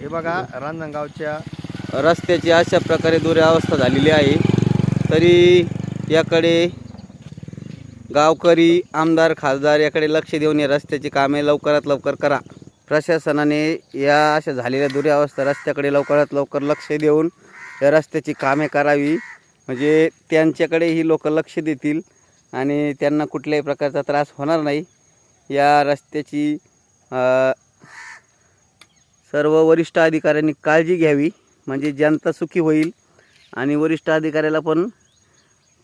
हे बघा रांजणगावच्या रस्त्याची अशा प्रकारे दुरावस्था झालेली आहे. तरी याकडे गावकरी आमदार खासदार याकडे लक्ष देऊन या रस्त्याची कामे लवकरात लवकर करा. प्रशासनाने या अशा झालेल्या दुरावस्था रस्त्याकडे लवकरात लवकर लक्ष देऊन या रस्त्याची कामे करावी. म्हणजे त्यांच्याकडे ही लोक लक्ष देतील आणि त्यांना कुठल्याही प्रकारचा त्रास होणार नाही. या रस्त्याची सर्व वरिष्ठ अधिकाऱ्यांनी काळजी घ्यावी म्हणजे जनता सुखी होईल आणि वरिष्ठ अधिकाऱ्याला पण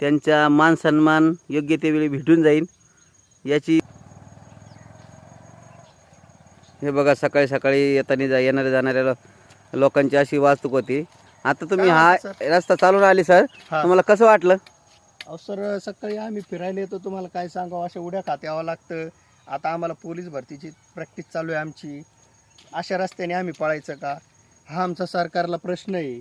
त्यांचा मान सन्मान योग्य ते वेळी भेटून जाईल. याची हे बघा सकाळी सकाळी येताना जा येणाऱ्या जाणाऱ्या लोकांची अशी वाहतूक होती. आता तुम्ही हा रस्ता चालून आले सर. हा. तुम्हाला कसं वाटलं? अहो सर सकाळी आम्ही फिरायला येतो. तुम्हाला काय सांगावं? अशा उड्या खात यावं लागतं. आता आम्हाला पोलीस भरतीची प्रॅक्टिस चालू आहे आमची. अशा रस्त्याने आम्ही पळायचं का? हा आमचा सरकारला प्रश्न आहे.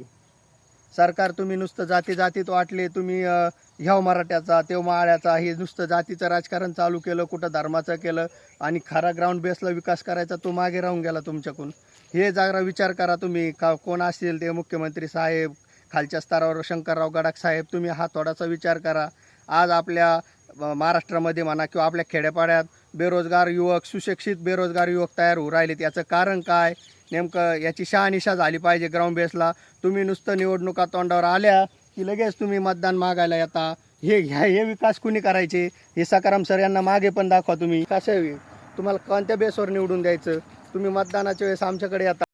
सरकार तुम्ही नुसतं जाती जातीत वाटले तुम्ही ह्या मराठ्याचा तेव माळ्याचा हे नुसतं जातीचं राजकारण चालू केलं कुठं धर्माचं केलं आणि खरा ग्राउंड बेसला विकास करायचा तो मागे राहून गेला तुमच्याकडून. हे जरा विचार करा तुम्ही का कोण असतील ते? मुख्यमंत्री साहेब खालच्या स्तरावर शंकरराव गडाख साहेब तुम्ही हा थोडासा विचार करा. आज आपल्या महाराष्ट्रामध्ये म्हणा किंवा आपल्या खेड्यापाड्यात बेरोजगार युवक सुशिक्षित बेरोजगार युवक तयार होऊ राहिलेत. याचं कारण काय? नेमकं याची शहानिशा झाली पाहिजे ग्राउंड बेसला तुम्ही नुसतं निवडणुका तोंडावर आल्या की लगेच तुम्ही मतदान मागायला येता. हे ह्या हे विकास कुणी करायचे? हे सकाराम सर यांना मागे पण दाखवा तुम्ही. कसं तुम्हाला कोणत्या बेसवर निवडून द्यायचं? तुम्ही मतदानाच्या वेळेस आमच्याकडे येता.